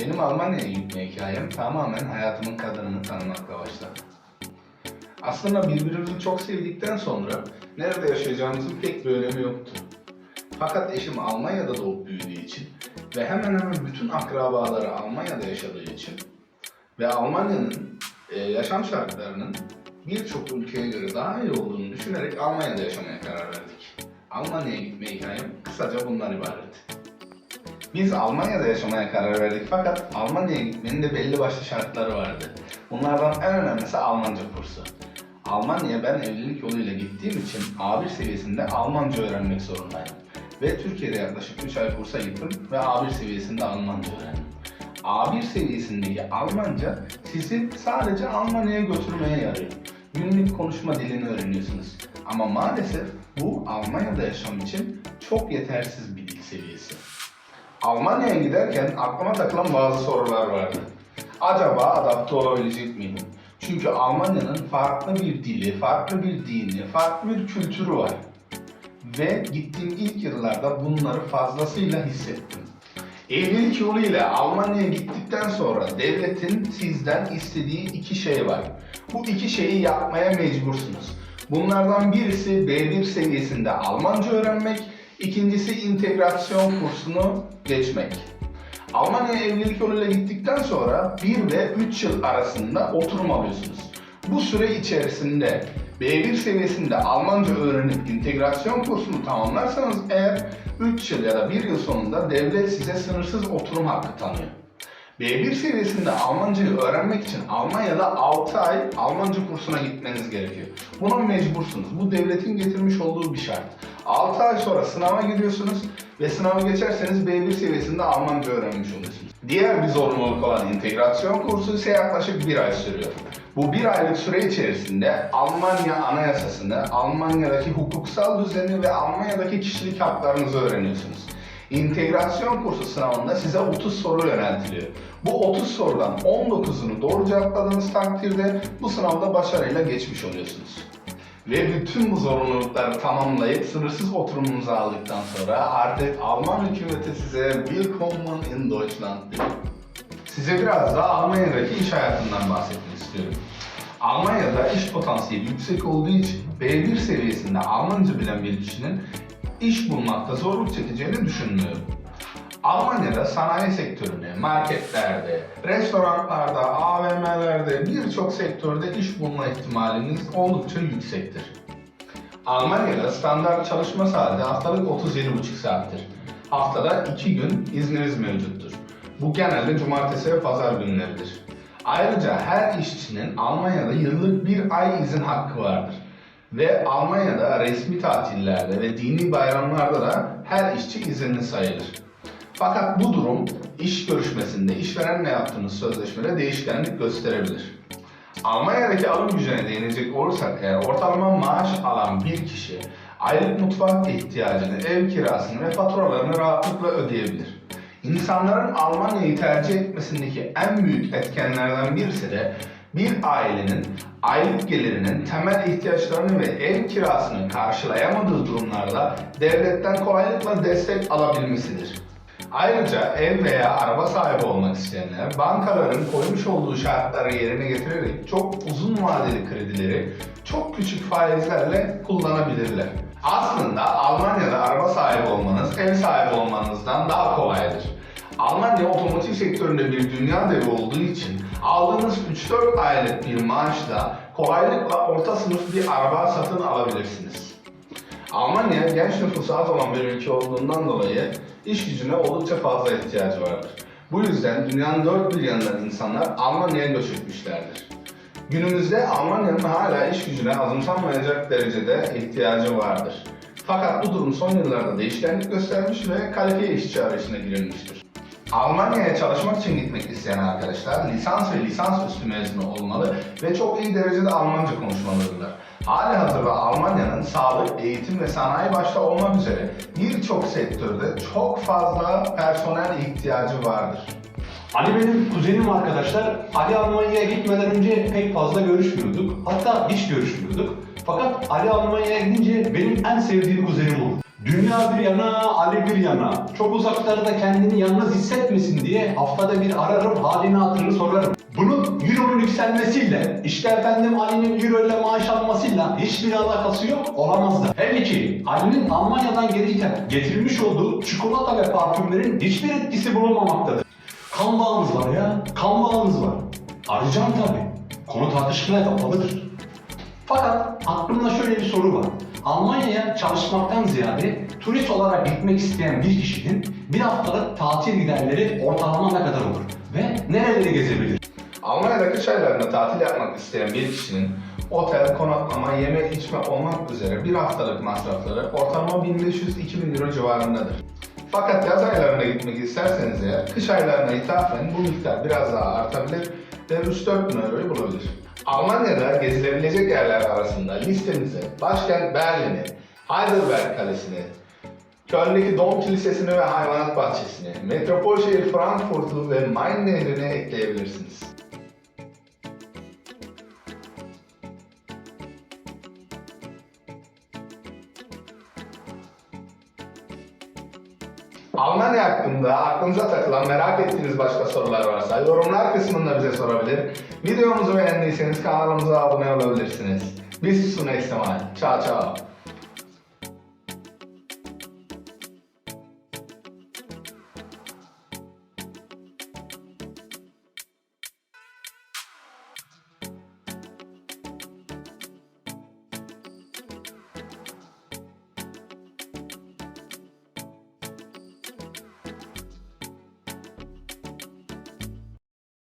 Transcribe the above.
Benim Almanya'ya gitme hikayem tamamen hayatımın kadınını tanımakla başladı. Aslında birbirimizi çok sevdikten sonra nerede yaşayacağımızın pek bir önemi yoktu. Fakat eşim Almanya'da doğup büyüdüğü için ve hemen hemen bütün akrabaları Almanya'da yaşadığı için ve Almanya'nın e, yaşam şartlarının birçok ülkeye göre daha iyi olduğunu düşünerek Almanya'da yaşamaya karar verdik. Almanya'ya gitme hikayem kısaca bundan ibaret. Biz Almanya'da yaşamaya karar verdik fakat Almanya'ya gitmenin de belli başlı şartları vardı. Bunlardan en önemlisi Almanca kursu. Almanya'ya ben evlilik yoluyla gittiğim için A1 seviyesinde Almanca öğrenmek zorundaydım. Ve Türkiye'de yaklaşık 3 ay kursa gittim ve A1 seviyesinde Almanca öğrendim. A1 seviyesindeki Almanca sizi sadece Almanya'ya götürmeye yarıyor. Günlük konuşma dilini öğreniyorsunuz. Ama maalesef bu Almanya'da yaşam için çok yetersiz bir dil seviyesi. Almanya'ya giderken aklıma takılan bazı sorular vardı. Acaba adapte olabilecek miydim? Çünkü Almanya'nın farklı bir dili, farklı bir dini, farklı bir kültürü var. Ve gittiğim ilk yıllarda bunları fazlasıyla hissettim. Evlilik yoluyla Almanya'ya gittikten sonra devletin sizden istediği iki şey var. Bu iki şeyi yapmaya mecbursunuz. Bunlardan birisi B1 seviyesinde Almanca öğrenmek, ikincisi integrasyon kursunu geçmek. Almanya'ya evlilik yoluyla gittikten sonra 1 ve 3 yıl arasında oturum alıyorsunuz. Bu süre içerisinde B1 seviyesinde Almanca öğrenip integrasyon kursunu tamamlarsanız eğer 3 yıl ya da 1 yıl sonunda devlet size sınırsız oturum hakkı tanıyor. B1 seviyesinde Almancayı öğrenmek için Almanya'da 6 ay Almanca kursuna gitmeniz gerekiyor. Buna mecbursunuz. Bu devletin getirmiş olduğu bir şart. 6 ay sonra sınava giriyorsunuz ve sınavı geçerseniz B1 seviyesinde Almanca öğrenmiş oluyorsunuz. Diğer bir zorunluluk olan integrasyon kursu ise yaklaşık bir ay sürüyor. Bu bir aylık süre içerisinde Almanya anayasasını, Almanya'daki hukuksal düzeni ve Almanya'daki kişilik haklarınızı öğreniyorsunuz. İntegrasyon kursu sınavında size 30 soru yöneltiliyor. Bu 30 sorudan 19'unu doğru cevapladığınız takdirde bu sınavda başarıyla geçmiş oluyorsunuz. Ve bütün bu zorunlulukları tamamlayıp sınırsız oturumunuzu aldıktan sonra artık Alman hükümeti size Willkommen in Deutschland diyor. Size biraz daha Almanya'daki iş hayatından bahsetmek istiyorum. Almanya'da iş potansiyeli yüksek olduğu için B1 seviyesinde Almanca bilen bir kişinin iş bulmakta zorluk çekeceğini düşünmüyorum. Almanya'da sanayi sektöründe, marketlerde, restoranlarda, AVM'lerde birçok sektörde iş bulma ihtimaliniz oldukça yüksektir. Almanya'da standart çalışma saati haftalık 37,5 saattir. Haftada 2 gün izniniz mevcuttur. Bu genelde cumartesi ve pazar günleridir. Ayrıca her işçinin Almanya'da yıllık bir ay izin hakkı vardır. Ve Almanya'da resmi tatillerde ve dini bayramlarda da her işçi izinli sayılır. Fakat bu durum iş görüşmesinde işverenle yaptığınız sözleşmede değişkenlik gösterebilir. Almanya'daki alım gücüne değinecek olursak eğer ortalama maaş alan bir kişi aylık mutfak ihtiyacını, ev kirasını ve faturalarını rahatlıkla ödeyebilir. İnsanların Almanya'yı tercih etmesindeki en büyük etkenlerden birisi de bir ailenin aylık gelirinin temel ihtiyaçlarını ve ev kirasını karşılayamadığı durumlarda devletten kolaylıkla destek alabilmesidir. Ayrıca ev veya araba sahibi olmak isteyenler bankaların koymuş olduğu şartları yerine getirerek çok uzun vadeli kredileri çok küçük faizlerle kullanabilirler. Aslında Almanya'da araba sahibi olmanız ev sahibi olmanızdan daha kolaydır. Almanya otomotiv sektöründe bir dünya devi olduğu için aldığınız 3-4 aylık bir maaşla kolaylıkla orta sınıf bir araba satın alabilirsiniz. Almanya genç nüfusu az olan bir ülke olduğundan dolayı iş gücüne oldukça fazla ihtiyacı vardır. Bu yüzden dünyanın dört bir yanından insanlar Almanya'ya göç etmişlerdir. Günümüzde Almanya'nın hala iş gücüne azımsanmayacak derecede ihtiyacı vardır. Fakat bu durum son yıllarda değişkenlik göstermiş ve kalifiye işçi arayışına girilmiştir. Almanya'ya çalışmak için gitmek isteyen arkadaşlar lisans ve lisans üstü mezunu olmalı ve çok iyi derecede Almanca konuşmalıdırlar. Hali hazırda Almanya'nın sağlık, eğitim ve sanayi başta olmak üzere birçok sektörde çok fazla personel ihtiyacı vardır. Ali benim kuzenim arkadaşlar. Ali Almanya'ya gitmeden önce pek fazla görüşmüyorduk. Hatta hiç görüşmüyorduk. Fakat Ali Almanya'ya gidince benim en sevdiğim kuzenim oldu. Dünya bir yana, Ali bir yana. Çok uzaklarda kendini yalnız hissetmesin diye haftada bir ararım, halini hatırını sorarım. Bunun Euro'nun yükselmesiyle, işte efendim Ali'nin Euro ile maaş almasıyla hiçbir alakası yok, olamaz da. Hem iki, Ali'nin Almanya'dan gelirken getirmiş olduğu çikolata ve parfümlerin hiçbir etkisi bulunmamaktadır. Kan bağımız var ya, kan bağımız var. Arayacağım tabii. Konu tartışmaya kapalıdır. Fakat aklımda şöyle bir soru var. Almanya'ya çalışmaktan ziyade turist olarak gitmek isteyen bir kişinin bir haftalık tatil giderleri ortalama ne kadar olur? Ve nereleri gezebilir? Almanya'da kış aylarında tatil yapmak isteyen bir kişinin otel, konaklama, yeme içme olmak üzere bir haftalık masrafları ortalama 1500-2000 euro civarındadır. Fakat yaz aylarında gitmek isterseniz eğer kış aylarına ithafen bu miktar biraz daha artabilir ve 3-4 bin euroyu bulabilir. Almanya'da gezilebilecek yerler arasında listemize başkent Berlin'i, Heidelberg Kalesi'ni, Köln'deki Dom Kilisesi'ni ve hayvanat bahçesini, metropol şehir Frankfurt'u ve Main Nehri'ni ekleyebilirsiniz. Almanya hakkında aklınıza takılan merak ettiğiniz başka sorular varsa yorumlar kısmında bize sorabilir. Videomuzu beğendiyseniz kanalımıza abone olabilirsiniz. Bis zum nächsten Mal. Ciao.